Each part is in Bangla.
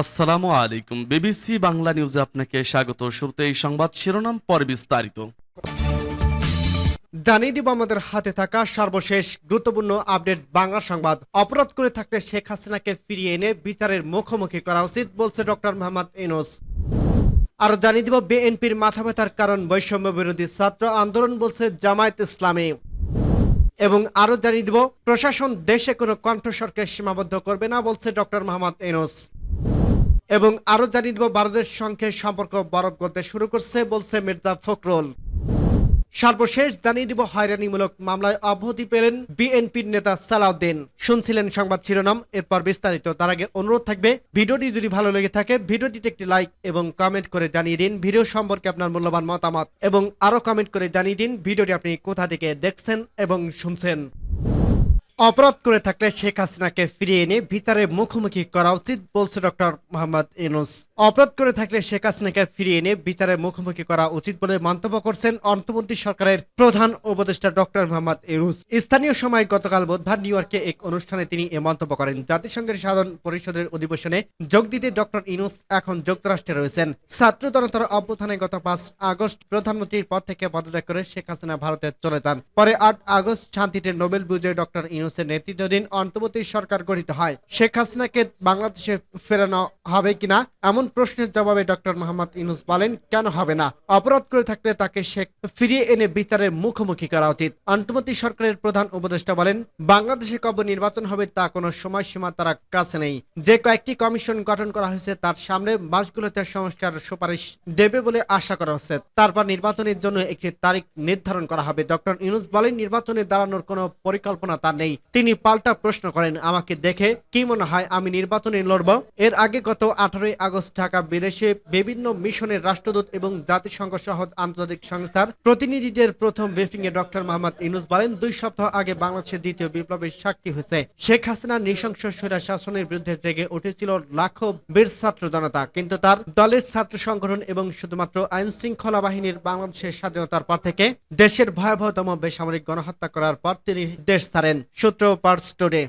আসসালামু আলাইকুম। বিবিসি বাংলা নিউজে আপনাকে স্বাগত। শুরুতে এই সংবাদ শিরোনাম, পরে বিস্তারিত। জানিয়ে দিব আমাদের হাতে থাকা সর্বশেষ গুরুত্বপূর্ণ আপডেট বাংলা সংবাদ। অপরাধ করে থাকলে শেখ হাসিনাকে ফিরিয়ে এনে বিচারের মুখোমুখি করা উচিত বলছে ডক্টর মোহাম্মদ ইনোস আর জানিয়ে দিব, বিএনপির মাথা ব্যথার কারণ বৈষম্য বিরোধী ছাত্র আন্দোলন বলছে জামায়াত ইসলামী। এবং আরও জানিয়ে দিব, প্রশাসন দেশে কোনো কণ্ঠস্বরকে সীমাবদ্ধ করবে না বলছে ডক্টর মোহাম্মদ ইনোস এবং আরও জানিয়ে দিব ভারতের সঙ্গে সম্পর্ক বরফ করতে শুরু করছে, বলছে মির্জা ফখরুল। সর্বশেষ জানিয়ে দিব, হয়রানিমূলক মামলায় অব্যাহতি পেলেন বিএনপির নেতা সালাউদ্দিন। শুনছিলেন সংবাদ শিরোনাম, এরপর বিস্তারিত। তার আগে অনুরোধ থাকবে, ভিডিওটি যদি ভালো লেগে থাকে, ভিডিওটিতে একটি লাইক এবং কমেন্ট করে জানিয়ে দিন, ভিডিও সম্পর্কে আপনার মূল্যবান মতামত এবং আরও কমেন্ট করে জানিয়ে দিন, ভিডিওটি আপনি কোথা থেকে দেখছেন এবং শুনছেন। অপরাধ করে থাকলে শেখ হাসিনাকে ফিরিয়ে এনে ভিতরে মুখোমুখি করা উচিত, বলছে ডক্টর মোহাম্মদ ইউনুস। অপরাধ করে থাকলে শেখ হাসিনাকে ফিরিয়ে এনে বিচারে মুখোমুখি করা উচিত বলে মন্তব্য করছেন অন্তর্বর্তী সরকারের প্রধান উপদেষ্টা ডক্টর মোহাম্মদ ইউনুস। স্থানীয় সময় গতকাল বুধবার নিউ ইয়র্কে এক অনুষ্ঠানে তিনি এ মন্তব্য করেন। জাতিসংঘের সাধারণ পরিষদের অধিবেশনে যোগ দিতে ডক্টর ইউনুস এখন যুক্তরাষ্ট্রে রয়েছেন। ছাত্র জনতার অভ্যুত্থানে গত পাঁচ আগস্ট প্রধানমন্ত্রীর পদ থেকে পদত্যাগ করে শেখ হাসিনা ভারতে চলে যান। পরে আট আগস্ট শান্তিতে নোবেল বিজয়ী ডক্টর ইউনুসের নেতৃত্বাধীন অন্তর্বর্তী সরকার গঠিত হয়। শেখ হাসিনাকে বাংলাদেশে ফেরানো হবে কিনা এমন প্রশ্নের জবাবে ডক্টর মোহাম্মদ ইউনুস বলেন, কেন হবে না? অপরাধ করে থাকলে তাকে শেখ ফিরিয়ে এনে বিচারের মুখোমুখি করা উচিত। অন্তর্বর্তী সরকারের প্রধান উপদেষ্টা বলেন, বাংলাদেশে কবে নির্বাচন হবে তা কোনো সময়সীমা তারা কাছে নেই। যে কয়েকটি কমিশন গঠন করা হয়েছে তার সামনে মাসগুলোতে সংস্কার সুপারিশ দেবে বলে আশা করা হচ্ছে। তারপর নির্বাচনের জন্য একটি তারিখ নির্ধারণ করা হবে। ডক্টর ইউনুস বলেন, নির্বাচনে দাঁড়ানোর কোনো পরিকল্পনা তার নেই। তিনি পাল্টা প্রশ্ন করেন, আমাকে দেখে কি মনে হয় আমি নির্বাচনে লড়ব? এর আগে গত আঠারোই আগস্ট ঢাকা বিদেশে বিভিন্ন মিশনের রাষ্ট্রদূত এবং জাতিসংঘ সহ আন্তর্জাতিক সংস্থার প্রতিনিধিদের প্রথম ব্রিফিং এ ডক্টর মোহাম্মদ ইউনুস বলেন, দুই সপ্তাহ আগে বাংলাদেশের দ্বিতীয় বিপ্লবের সাক্ষী হয়েছে। শেখ হাসিনার নৃশংস স্বৈরা শাসনের বিরুদ্ধে জেগে উঠেছিল লাখো বীর ছাত্র জনতা, কিন্তু তার দলের ছাত্র সংগঠন এবং শুধুমাত্র আইন শৃঙ্খলা বাহিনীর বাংলাদেশের স্বাধীনতার পর থেকে দেশের ভয়াবহতম বেসামরিক গণহত্যা করার পর তিনি দেশ ছাড়েন। সূত্র পার্স টুডে।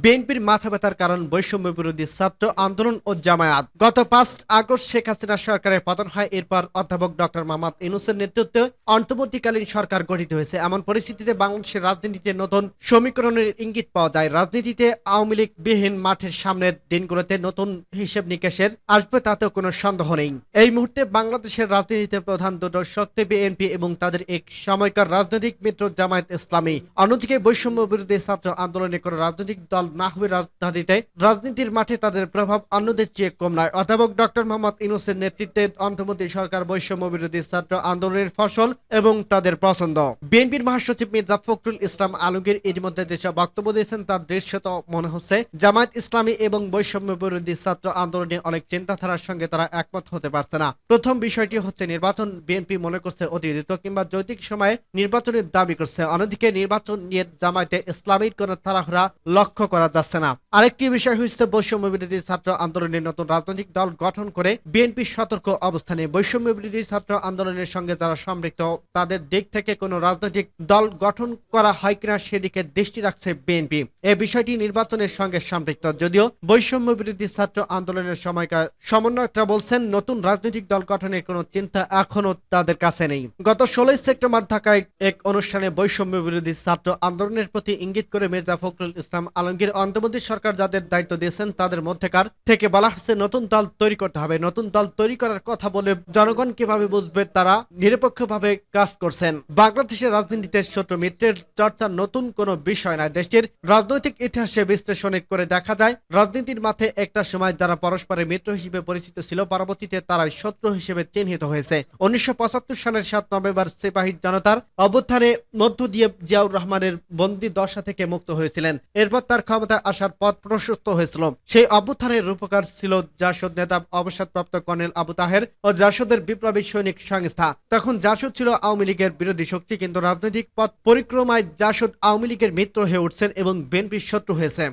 বিএনপির মাথা ব্যথার কারণ বৈষম্য বিরোধী ছাত্র আন্দোলন ও জামায়াত। গত পাঁচ আগস্ট শেখ হাসিনা সরকারের পতন হয়, এরপর অধ্যাপক ডক্টর মোহাম্মদ ইনুসের নেতৃত্বে অন্তর্বর্তীকালীন সরকার গঠিত হয়েছে। এমন পরিস্থিতিতে বাংলাদেশের রাজনীতিতে নতুন সমীকরণের ইঙ্গিত পাওয়া যায়। রাজনীতিতে আওয়ামী লীগ বিহীন মাঠের সামনের দিনগুলোতে নতুন হিসেব নিকেশের আসবে তাতেও কোনো সন্দেহ নেই। এই মুহূর্তে বাংলাদেশের রাজনীতিতে প্রধান দুটো শক্তি বিএনপি এবং তাদের এক সময়কার রাজনৈতিক মিত্র জামায়াত ইসলামী। অন্যদিকে বৈষম্য বিরোধী ছাত্র আন্দোলনে কোনো রাজনৈতিক দল না হয়ে রাজধানীতে রাজনীতির মাঠে তাদের প্রভাব অন্যদের চেয়ে কম নয়। অধ্যাপক ডক্টর মোহাম্মদ ইনুসের নেতৃত্বে অন্তর্বর্তী সরকার বৈষম্য বিরোধী ছাত্র আন্দোলনের ফসল এবং তাদের পছন্দ। বিএনপির মহাসচিব মির্জা ফখরুল ইসলাম আলমগীর এর মধ্যে যেসব বক্তব্য দিয়েছেন তার দৃশ্যত মনে হচ্ছে, জামায়াত ইসলামী এবং বৈষম্য বিরোধী ছাত্র আন্দোলনে অনেক চিন্তাধারার সঙ্গে তারা একমত হতে পারছে না। প্রথম বিষয়টি হচ্ছে নির্বাচন। বিএনপি মনে করছে অতীত কিংবা যৌতিক সময়ে নির্বাচনের দাবি করছে। অন্যদিকে নির্বাচন নিয়ে জামায়াতে ইসলামীর কোন তাড়াহুড়া লক্ষ্য করা যাচ্ছে না। আরেকটি বিষয় হচ্ছে বৈষম্য বিরোধী ছাত্র আন্দোলনের নতুন রাজনৈতিক দল গঠন করে বিএনপি সতর্ক অবস্থানে। বৈষম্য বিরোধী ছাত্র আন্দোলনের সঙ্গে যারা সম্পৃক্ত, তাদের দিক থেকে কোনো রাজনৈতিক দল গঠন করা হয় কিনা সেদিকে দৃষ্টি রাখছে বিএনপি। এ বিষয়টি নির্বাচনের সঙ্গে সম্পৃক্ত। যদিও বৈষম্য বিরোধী ছাত্র আন্দোলনের সময়কার সমন্বয়করা বলছেন, নতুন রাজনৈতিক দল গঠনের কোনো চিন্তা এখনও তাদের কাছে নেই। গত ষোলোই সেপ্টেম্বর ঢাকায় এক অনুষ্ঠানে বৈষম্য বিরোধী ছাত্র আন্দোলনের প্রতি ইঙ্গিত করে মির্জা ফখরুল ইসলাম আলমগীর অন্তর্বর্তী সরকার যাদের দায়িত্ব দিয়েছেন, তাদের মধ্যেকার থেকে বলা হচ্ছে নতুন দল তৈরি করতে হবে। নতুন দল তৈরি করার কথা বলে জনগণ কীভাবে বুঝবে তারা নিরপেক্ষভাবে কাজ করছেন? বাংলাদেশের রাজনীতিতে শত্রু মিত্রের চর্চা নতুন কোনো বিষয় নয়। দেশটির রাজনৈতিক ইতিহাসে বিশ্লেষণ করে দেখা যায়, রাজনীতির মাঠে একটা সময় যারা পরস্পরের মিত্র হিসেবে পরিচিত ছিল, পরবর্তীতে তারা শত্রু হিসেবে চিহ্নিত হয়েছে। উনিশশো পঁচাত্তর সালের সাত নভেম্বর সিপাহী জনতার অভ্যুত্থানে মধ্য দিয়ে জিয়াউর রহমানের বন্দি দশা থেকে মুক্ত হয়েছিলেন। এরপর তার ক্ষমতা আসার পথ প্রশস্ত হয়েছিল। সেই অভ্যুত্থানের রূপকার ছিল জাসদ নেতা অবসরপ্রাপ্ত কর্নেল আবু তাহের ও জাসদের বিপ্লবী সৈনিক সংস্থা। তখন জাসদ ছিল আওয়ামী লীগের বিরোধী শক্তি, কিন্তু রাজনৈতিক পথ পরিক্রমায় জাসদ আওয়ামী লীগের মিত্র হয়ে উঠছেন এবং বিএনপির শত্রু হয়েছে।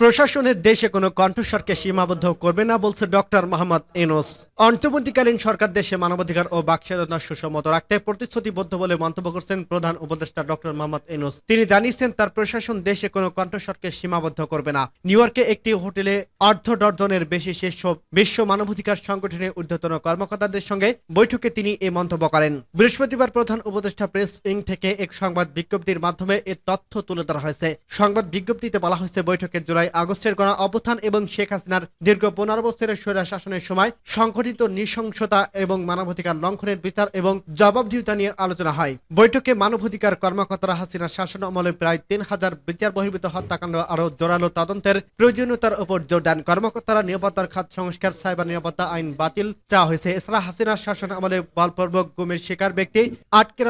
প্রশাসনের দেশে কোনো কণ্ঠস্বরকে সীমাবদ্ধ করবে না বলছে ডক্টর মোহাম্মদ এনোস অন্তর্বর্তীকালীন সরকার দেশে মানবাধিকার ও বাকস্বাধীনতা সুসম্মত রাখতে প্রতিশ্রুতিবদ্ধ বলে মন্তব্য করছেন প্রধান উপদেষ্টা ডক্টর মোহাম্মদ এনোস তিনি জানিয়েছেন, তার প্রশাসন দেশে কোনো কণ্ঠস্বরকে সীমাবদ্ধ করবে না। নিউ একটি হোটেলে অর্ধ ডর্জনের বেশি শীর্ষ বিশ্ব মানবাধিকার সংগঠনের ঊর্ধ্বতন কর্মকর্তাদের সঙ্গে বৈঠকে তিনি এই মন্তব্য করেন। বৃহস্পতিবার প্রধান উপদেষ্টা প্রেস উইং থেকে এক সংবাদ বিজ্ঞপ্তির মাধ্যমে এ তথ্য তুলে ধরা হয়েছে। সংবাদ বিজ্ঞপ্তিতে বলা হয়েছে, বৈঠকে জুলাই আগস্টের গণ অভ্যুত্থান এবং শেখ হাসিনার দীর্ঘ পনেরো বছরের স্বৈরা শাসনের সময় সংঘটিত নৃশংসতা এবং মানবাধিকার লঙ্ঘনের বিচার এবং জবাবদিহিতা নিয়ে আলোচনা হয়। বৈঠকে মানবাধিকার কর্মকর্তারা হাসিনা শাসন আমলে প্রায় তিন হাজার বিচার বহির্ভূত হত্যাকাণ্ড আরও জোরালো তদন্তের প্রয়োজনীয়তার উপর জোর দেন। কর্মকর্তারা নিরাপত্তার খাত সংস্কার, সাইবার নিরাপত্তা আইন বাতিল চাওয়া হয়েছে। এছাড়া হাসিনার শাসন আমলে বলপূর্বক গুমের শিকার ব্যক্তি আটকে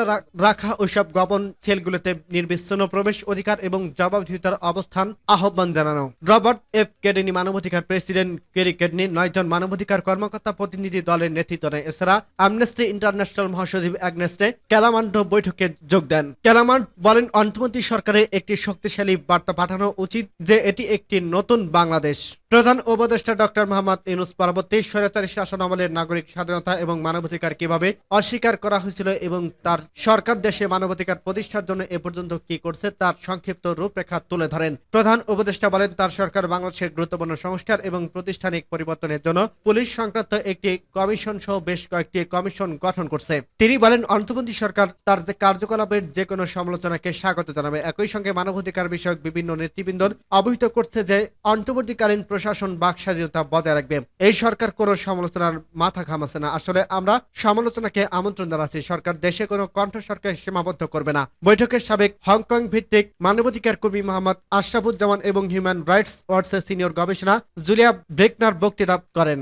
রাখা ওইসব গোপন সেলগুলোতে নির্বিচ্ছিন্ন প্রবেশ অধিকার এবং জবাবদিহিতার অবস্থান আহ্বান জানানো। রবার্ট এফ কেডেনি মানবাধিকার প্রেসিডেন্ট কেরি কেডনি নয়জন মানবাধিকার কর্মকর্তা প্রতিনিধি দলের নেতৃত্ব নেয় এছাড়া আমনেস্টি ইন্টারন্যাশনাল মহাসচিব অ্যাগনেস্টে ক্যালামান্ড বৈঠকে যোগ দেন। ক্যালামান্ড বলেন, অন্তর্বর্তী সরকারের একটি শক্তিশালী বার্তা পাঠানো উচিত যে এটি একটি নতুন বাংলাদেশ। প্রধান উপদেষ্টা ডক্টর মোহাম্মদ ইউনুস পরবর্তী স্বৈরাচারী শাসন আমলের নাগরিক স্বাধীনতা এবং মানবাধিকার কীভাবে অস্বীকার করা হয়েছিল এবং তার সরকার দেশে মানবাধিকার প্রতিষ্ঠার জন্য এ পর্যন্ত কি করছে, তার সংক্ষিপ্ত রূপরেখা তুলে ধরেন। প্রধান উপদেষ্টা বলেন তার সরকার বাংলাদেশের গুরুত্বপূর্ণ সংস্কার এবং প্রতিষ্ঠানিক পরিবর্তনের জন্য পুলিশ সংক্রান্ত একটি কমিশন সহ বেশ কয়েকটি কমিশন গঠন করছে। তিনি বলেন, অন্তর্বর্তী সরকার তার কার্যকলাপের যে কোনো সমালোচনাকে স্বাগত জানাবে। একই সঙ্গে মানবাধিকার বিষয়ক বিভিন্ন নেতৃবৃন্দ অবহিত করছে যে, অন্তর্বর্তীকালীন প্রশাসন বাক স্বাধীনতা বজায় রাখবে। এই সরকার কোনো সমালোচনার মাথা ঘামাচ্ছে না। আসলে আমরা সমালোচনাকে আমন্ত্রণ জানাচ্ছি। সরকার দেশে কোনো কণ্ঠস্বরকে সীমাবদ্ধ করবে না। বৈঠকের সাবেক হংকং ভিত্তিক মানবাধিকার কর্মী মোহাম্মদ আশরাফুজ্জামান এবং হিউম্যান রাইটস ওয়ার্ডসের সিনিয়র গবেষণা জুলিয়া ব্রেকনার বক্তৃতা করেন।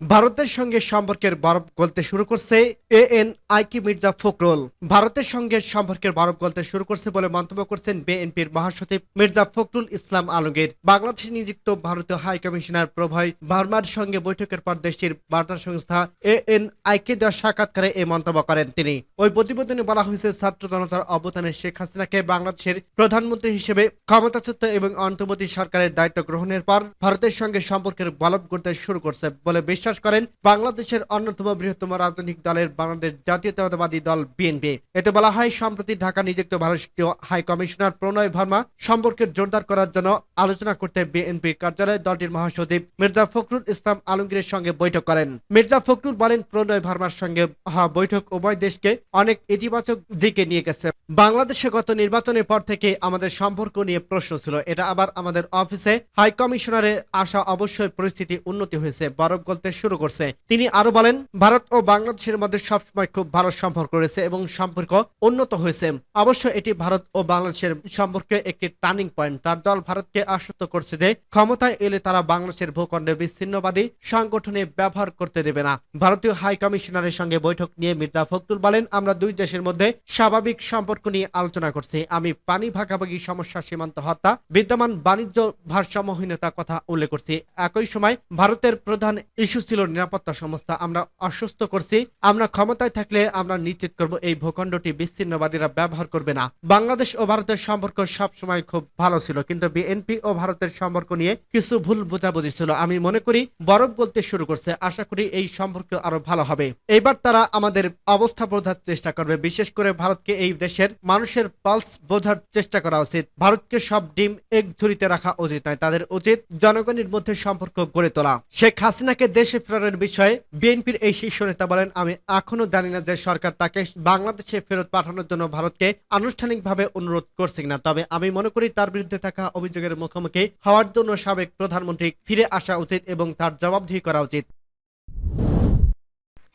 ভারতের সঙ্গে সম্পর্কের বরফ গলতে শুরু করছে এ এন আইকি মির্জা ফখরুল। ভারতের সঙ্গে সম্পর্কের বরফ গলতে শুরু করছে বলে মন্তব্য করছেন বিএনপির মহাসচিব মির্জা ফখরুল ইসলাম আলমগীর। বাংলাদেশে নিযুক্ত ভারতীয় হাই কমিশনার প্রভয় ভার্মার সঙ্গে বৈঠকের পর দেশটির বার্তা সংস্থা এ এন আইকে দেওয়া সাক্ষাৎকারে এই মন্তব্য করেন তিনি। ওই প্রতিবেদনে বলা হয়েছে, ছাত্র জনতার অবদানে শেখ হাসিনাকে বাংলাদেশের প্রধানমন্ত্রী হিসেবে ক্ষমতাচ্যুত এবং অন্তর্বর্তী সরকারের দায়িত্ব গ্রহণের পর ভারতের সঙ্গে সম্পর্কের বলব গড়তে শুরু করছে বলে বিশ্বাস করেন, বাংলাদেশের অন্যতম বৃহত্তম রাজনৈতিক দলের বাংলাদেশ জাতীয়তাবাদী দল বিএনপি এতে বলা হয়, সম্প্রতি ঢাকা নিযুক্ত ভারতীয় হাই কমিশনার প্রণয় ভার্মা সম্পর্কের জোরদার করার জন্য আলোচনা করতে বিএনপির কার্যালয়ে দলটির মহাসচিব মির্জা ফখরুল ইসলাম আলমগীরের সঙ্গে বৈঠক করেন। মির্জা ফখরুল বলেন, প্রণয় ভার্মার সঙ্গে হওয়া বৈঠক উভয় দেশকে অনেক ইতিবাচক দিকে নিয়ে গেছে। বাংলাদেশে গত নির্বাচনের পর থেকে আমাদের সম্পর্ক নিয়ে প্রশ্ন ছিল। এটা আবার আমাদের অফিসে হাই কমিশনারের আসা অবশ্যই পরিস্থিতি উন্নতি হয়েছে। বরফ গলতে শুরু করছে। তিনি আরও বলেন, ভারত ও বাংলাদেশের মধ্যে সবসময় খুব ভালো সম্পর্ক রয়েছে এবং সম্পর্ক উন্নত হয়েছে। অবশ্য এটি ভারত ও বাংলাদেশের সম্পর্কে একটি টার্নিং পয়েন্ট। তার দল ভারতকে আশ্বস্ত করছে যে, ক্ষমতায় এলে তারা বাংলাদেশের ভূখণ্ডে বিচ্ছিন্নবাদী সংগঠনে ব্যবহার করতে দেবে না। ভারতীয় হাই কমিশনারের সঙ্গে বৈঠক নিয়ে মির্জা ফখরুল বলেন, আমরা দুই দেশের মধ্যে স্বাভাবিক সম্পর্ক নিয়ে আলোচনা করছি। আমি পানি ভাগাভাগি, সমস্যা, সীমান্ত হত্যা, বিদ্যমান বাণিজ্য ভারসাম্যহীনতার কথা উল্লেখ করছি। একই সময় ভারতের প্রধান ইস্যু ছিল নিরাপত্তা সংস্থা। আমরা আশ্বস্ত করছি, আমরা ক্ষমতায় থাকলে আমরা নিশ্চিত করব এই ভূখণ্ডটি বিচ্ছিন্নবাদীরা ব্যবহার করবে না। বাংলাদেশ ও ভারতের সম্পর্ক সব সময় খুব ভালো ছিল, কিন্তু বিএনপি ও ভারতের সম্পর্ক নিয়ে কিছু ভুল বোঝাবুঝি ছিল। আমি মনে করি বরফ বলতে শুরু করছে, আশা করি এই সম্পর্ক আরও ভালো হবে। এবার তারা আমাদের অবস্থা বোঝার চেষ্টা করবে, বিশেষ করে ভারতকে এই দেশের মানুষের পালস বোঝার চেষ্টা করা উচিত। ভারতকে সব ডিম এক ঝুড়িতে রাখা উচিত নয়, তাদের উচিত জনগণের মধ্যে সম্পর্ক গড়ে তোলা। শেখ হাসিনাকে দেশে ফেরানোর বিষয়ে বিএনপির এই শীর্ষ নেতা বলেন, আমি এখনও জানি না যে সরকার তাকে বাংলাদেশে ফেরত পাঠানোর জন্য ভারতকে আনুষ্ঠানিকভাবে অনুরোধ করছে না তবে আমি মনে করি তার বিরুদ্ধে থাকা অভিযোগের মুখোমুখি হওয়ার জন্য সাবেক প্রধানমন্ত্রী ফিরে আসা উচিত এবং তার জবাবদিহি করা উচিত।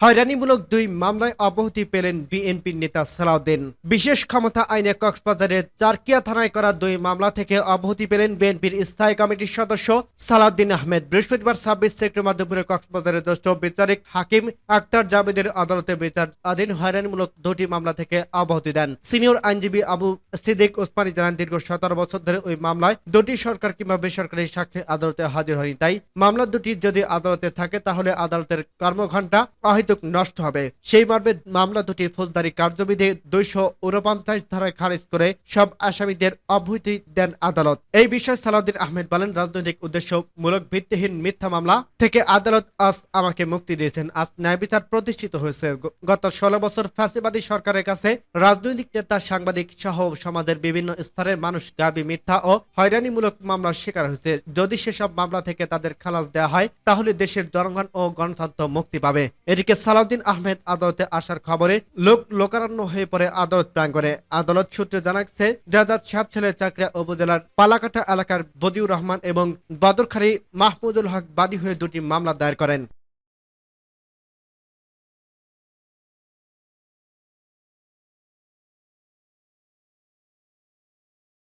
হয়রানিমূলক দুই মামলায় অব্যাহতি পেলেন বিএনপির নেতা সালাউদ্দিন। বিশেষ ক্ষমতা আইনে কক্সবাজারের চারকিয়া থানায় করা দুই মামলা থেকে অব্যাহতি পেলেন বিএনপির স্থায়ী কমিটির সদস্য সালাউদ্দিন আহমেদ। বৃহস্পতিবার ছাব্বিশ সেপ্টেম্বর দুপুরে কক্সবাজারের জ্যেষ্ঠ বিচারিক হাকিম আক্তার জাবেদের আদালতে বিচার আধীন হয়রানিমূলক দুটি মামলা থেকে অব্যাহতি দেন। সিনিয়র আইনজীবী আবু সিদ্দিক ওসমানী জানান, দীর্ঘ সতেরো বছর ধরে ওই মামলায় দুটি সরকার কিংবা বেসরকারি সাক্ষী আদালতে হাজির হয়নি। তাই মামলা দুটি যদি আদালতে থাকে, তাহলে আদালতের কর্মঘণ্টা অহিত যৌতুক নষ্ট হবে। সেই মর্মে মামলা দুটি ফৌজদারি কার্যবিধি দুইশো উনপঞ্চাশ ধারায় খারিজ করে সব আসামিদের অব্যাহতি দেন আদালত। এই বিষয়ে সালাউদ্দিন আহমেদ বলেন, রাজনৈতিক উদ্দেশ্যমূলক ভিত্তিহীন মিথ্যা মামলা থেকে আদালত আজ আমাকে মুক্তি দিয়েছেন। আজ ন্যায় বিচার প্রতিষ্ঠিত হয়েছে। গত ষোলো বছর ফ্যাসিবাদী সরকারের কাছে রাজনৈতিক নেতা, সাংবাদিক সহ সমাজের বিভিন্ন স্তরের মানুষ গাবি মিথ্যা ও হয়রানিমূলক মামলার শিকার হয়েছে। যদি সেসব মামলা থেকে তাদের খালাস দেওয়া হয়, তাহলে দেশের জনগণ ও গণতন্ত্র মুক্তি পাবে। এদিকে সালাউদ্দিন আহমেদ আদালতে আসার খবরে লোক লোকারণ্য হয়ে পড়ে আদালত প্রাঙ্গণে। আদালত সূত্রে জানাচ্ছে, দুই হাজার সাত সালের চাকরিয়া উপজেলার পালাকাটা এলাকার বদিউর রহমান এবং বদরখালী মাহমুদুল হক বাদী হয়ে দুটি মামলা দায়ের করেন।